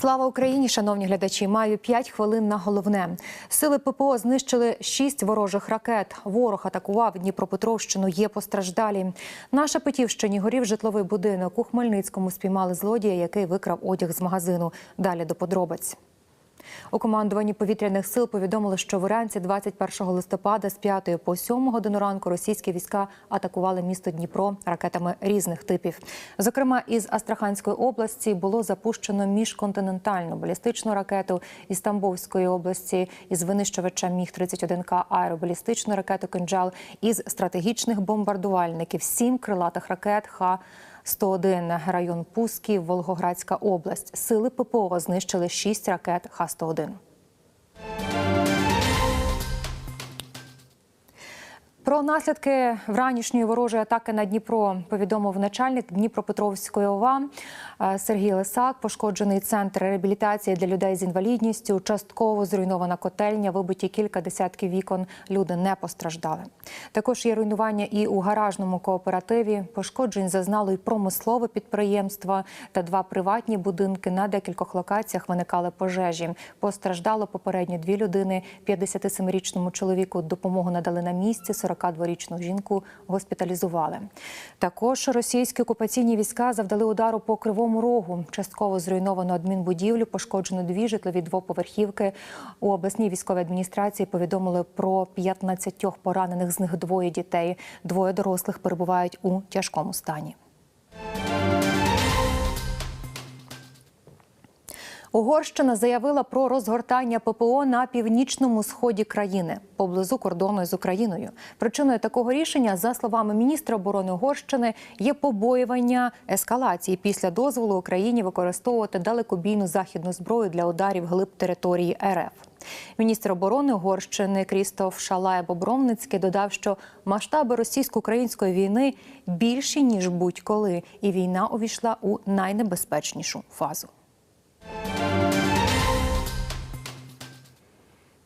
Слава Україні, шановні глядачі. Маю 5 хвилин на головне. Сили ППО знищили 6 ворожих ракет. Ворог атакував Дніпропетровщину. Є постраждалі. На Шепетівщині горів житловий будинок. У Хмельницькому спіймали злодія, який викрав одяг з магазину. Далі до подробиць. У командуванні повітряних сил повідомили, що вранці 21 листопада з 5 по 7 годину ранку російські війська атакували місто Дніпро ракетами різних типів. Зокрема, із Астраханської області було запущено міжконтинентальну балістичну ракету із Тамбовської області із винищувача Міг 31 к аеробалістичну ракету «Кинджал» із стратегічних бомбардувальників, сім крилатих ракет Х. 101 район Пусків, Волгоградська область. Сили ППО знищили 6 ракет Х-101. Про наслідки вранішньої ворожої атаки на Дніпро повідомив начальник Дніпропетровської ОВА е, Сергій Лисак. Пошкоджений центр реабілітації для людей з інвалідністю. Частково зруйнована котельня, вибиті кілька десятків вікон. Люди не постраждали. Також є руйнування і у гаражному кооперативі. Пошкоджень зазнало і промислове підприємство та два приватні будинки. На декількох локаціях виникали пожежі. Постраждало попередньо дві людини. 57-річному чоловіку допомогу надали на місці. 42-річну жінку госпіталізували. Також російські окупаційні війська завдали удару по кривому рогу. Частково зруйновано адмінбудівлю, пошкоджено дві житлові двоповерхівки. У обласній військовій адміністрації повідомили про 15 поранених, з них двоє дітей. Двоє дорослих перебувають у тяжкому стані. Угорщина заявила про розгортання ППО на північному сході країни поблизу кордону з Україною. Причиною такого рішення, за словами міністра оборони Угорщини, є побоювання ескалації після дозволу Україні використовувати далекобійну західну зброю для ударів глиб території РФ. Міністр оборони Угорщини Крістоф Шалай Бобровницький додав, що масштаби російсько-української війни більші ніж будь-коли, і війна увійшла у найнебезпечнішу фазу.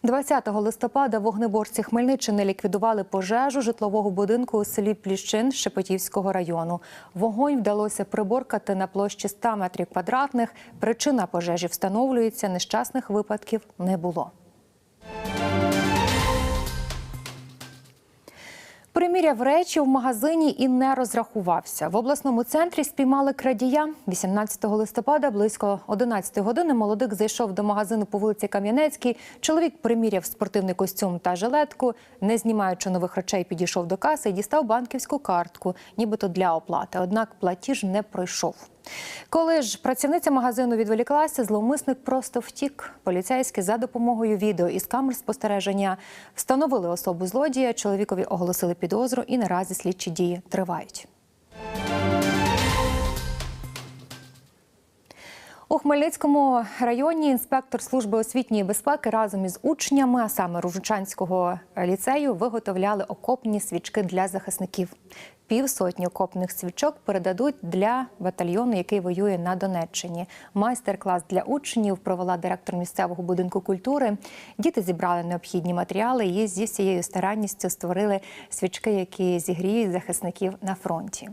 20 листопада вогнеборці Хмельниччини ліквідували пожежу житлового будинку у селі Пліщин Шепетівського району. Вогонь вдалося приборкати на площі 100 метрів квадратних. Причина пожежі встановлюється. Нещасних випадків не було. Приміряв речі в магазині і не розрахувався. В обласному центрі спіймали крадія. 18 листопада близько 11 години молодик зайшов до магазину по вулиці Кам'янецькій. Чоловік приміряв спортивний костюм та жилетку. Не знімаючи нових речей, підійшов до каси і дістав банківську картку, нібито для оплати. Однак платіж не пройшов. Коли ж працівниця магазину відволіклася, зловмисник просто втік. Поліцейські за допомогою відео із камер спостереження встановили особу злодія. Чоловікові оголосили підозру, і наразі слідчі дії тривають. У Хмельницькому районі інспектор служби освітньої безпеки разом із учнями, а саме Ружичанського ліцею, виготовляли окопні свічки для захисників. Півсотні окопних свічок передадуть для батальйону, який воює на Донеччині. Майстер-клас для учнів провела директор місцевого будинку культури. Діти зібрали необхідні матеріали і зі всією старанністю створили свічки, які зігріють захисників на фронті.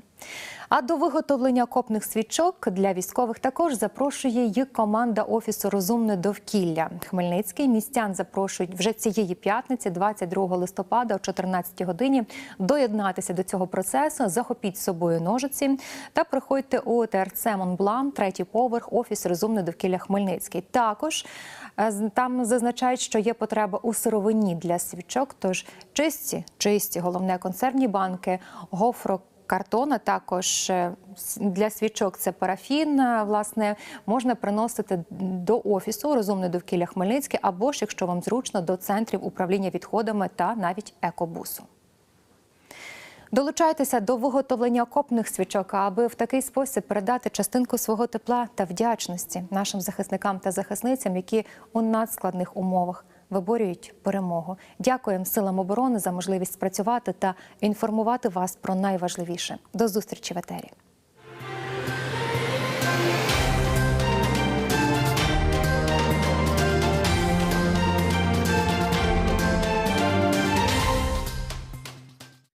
А до виготовлення окопних свічок для військових також запрошує й команда офісу Розумне довкілля. Хмельницький містян запрошують вже цієї п'ятниці, 22 листопада, о 14 годині, доєднатися до цього процесу. Захопіть з собою ножиці та приходьте у ТРЦ Монблан, третій поверх, офіс Розумне довкілля Хмельницький. Також е, там зазначають, що є потреба у сировині для свічок. Тож чисті, чисті, головне консервні банки, гофро картона. Також е, для свічок це парафін. е, Власне, можна приносити до офісу розумне довкілля Хмельницьке, або ж, якщо вам зручно, до центрів управління відходами та навіть екобусу. Долучайтеся до виготовлення окопних свічок, аби в такий спосіб передати частинку свого тепла та вдячності нашим захисникам та захисницям, які у надскладних умовах виборюють перемогу. Дякуємо силам оборони за можливість працювати та інформувати вас про найважливіше. До зустрічі в етері.